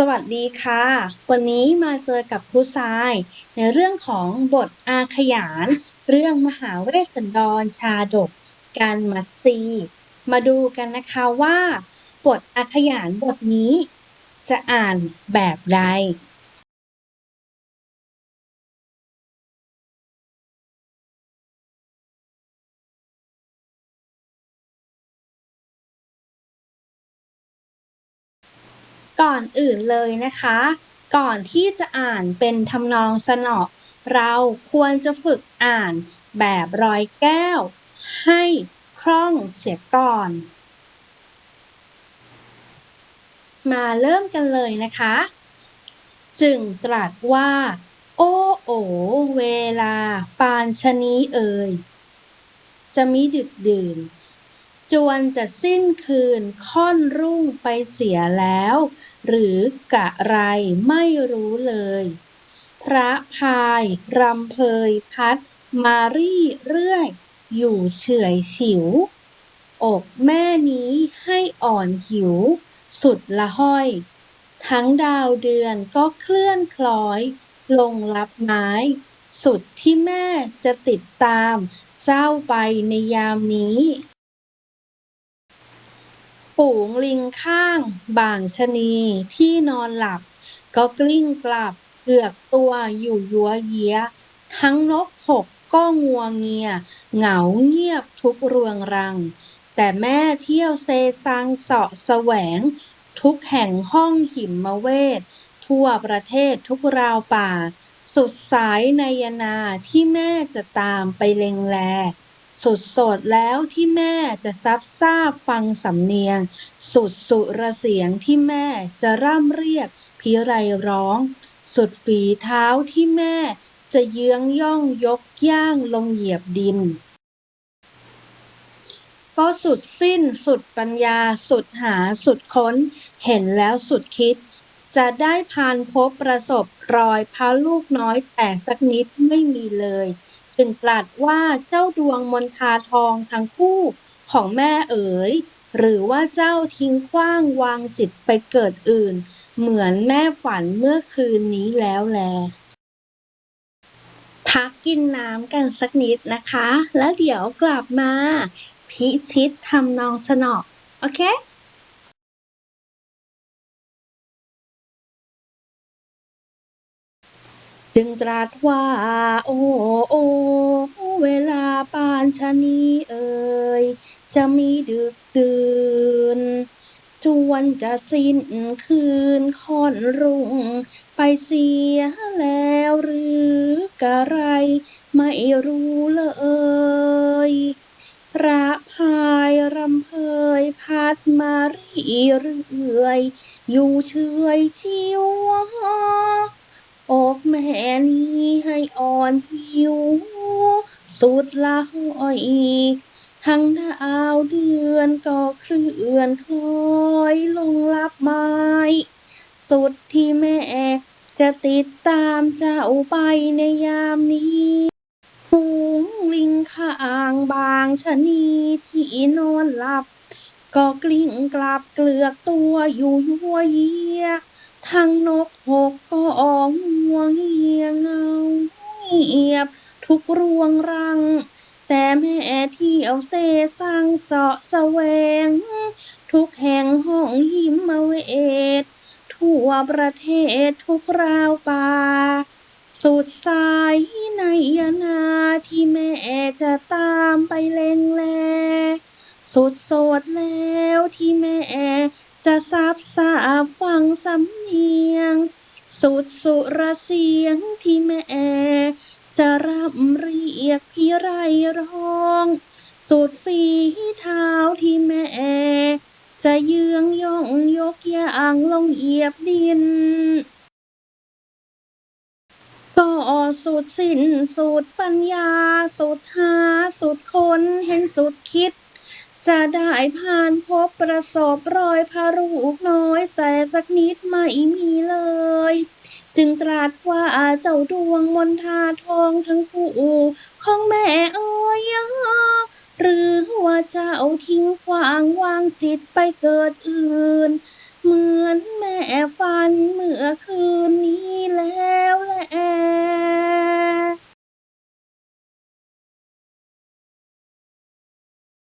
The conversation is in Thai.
สวัสดีค่ะ วันนี้มาเจอกับครูทราย ในเรื่องของบทอาขยาน เรื่องมหาเวสสันดรชาดก การมัตซี มาดูกันนะคะว่า บทอาขยานบทนี้ จะอ่านแบบใด ก่อนอื่นเลยนะคะ ก่อนที่จะอ่านเป็นทำนองสนอ เราควรจะฝึกอ่านแบบรอยแก้ว ให้คล่องเสียก่อน มาเริ่มกันเลยนะคะ จึงตรัสว่า โอ้โอเวลาปานชะนีเอ่ยจะมิดึกดื่นจวนจะสิ้นคืนค่อนรุ่งไปเสียแล้ว หรือกะไรไม่รู้เลย พระพายรำเพยพัด มารี่เรื่อย อยู่เฉื่อยฉิว อกแม่นี้ให้อ่อนหิว สุดละห้อย ทั้งดาวเดือนก็เคลื่อนคล้อย ลงรับไม้ สุดที่แม่จะติดตามเจ้าไปในยามนี้ ฝูงลิงข้างบางชะนีที่นอนหลับ ก็กลิ้งกลับเกือกตัวอยู่ยัวเยียทั้งนกหกก็งัวเงีย เหงาเงียบทุกรวงรัง แต่แม่เที่ยวเซซังเสาะแสวง ทุกแห่งห้องหิมมาเวท ทั่วประเทศทุกราวป่า สุดสายนายนาที่แม่จะตามไปเล็งแล สุดสดแล้วที่แม่จะซับซาบฟังสำเนียง สุดสุระเสียงที่แม่จะร่ำเรียกพิไรร้อง สุดฝีเท้าที่แม่ จะเยื้องย่องยกย่างลงเหยียบดิน ก็สุดสิ้นสุดปัญญาสุดหาสุดค้น เห็นแล้วสุดคิด จะได้พานพบประสบรอยพระลูกน้อยแต่สักนิดไม่มีเลย จึงตรัสว่าเจ้าดวงมนทาทองทั้งคู่ของแม่เอ๋ย หรือว่าเจ้าทิ้งขว้างวางจิตไปเกิดอื่น เหมือนแม่ฝันเมื่อคืนนี้แล้วแลพักกินน้ำกันสักนิดนะคะ แล้วเดี๋ยวกลับมา พิชิตทำนองสนอโอเค จึงตรัสว่า โอ้โอเวลาปานชะนีเอ่ย จะมีดึกดื่นจวนจะสิ้นคืนค่อนรุ่ง ไปเสียแล้วหรือกะไร ไม่รู้เลยพระพายรำเพยพัดมารีเรื่อย อยู่เฉยชิว อกแม่นี้ให้อ่อนหิว สุดละห้อยทั้งดาวเดือนก็เคลื่อนคล้อยลงลับไม้สุดที่แม่จะติดตามเจ้าไปในยามนี้ฝูงลิงข้างบางชะนีที่นอนหลับ ก็กลิ้งกลับเกลือกตัวอยู่ยัวเยีย ทั้งนกหกก็อองงัวเงียเงาเงียบทุกรวงรัง แต่แม่เที่ยวเซซังเสาะแสวง ทุกแห่งห้องหิมมาเวททั่วประเทศทุกราวป่า สุดสายในยนาที่แม่จะตามไปเล็งแล สุดโสดแล้วที่แม่จะซับซาบฟังสำ สุดสุรเสียงที่แม่จะรำเรียกพี่ไรร้อง สุดฝีเท้าที่แม่จะเยืองย่องยกย่างลงเหยียบดินก็สุดสิ้นสุดปัญญา สุดหา สุดคนเห็นสุดคิด จะได้ผ่านพบประสบรอยพระลูกน้อย แต่สักนิดไม่มีเลย จึงตรัสว่าเจ้าดวงมนทาทองทั้งคู่ของแม่เอ๋ยหรือว่าเจ้าทิ้งขวางวางจิตไปเกิดอื่น เหมือนแม่ฝันเมื่อคืนนี้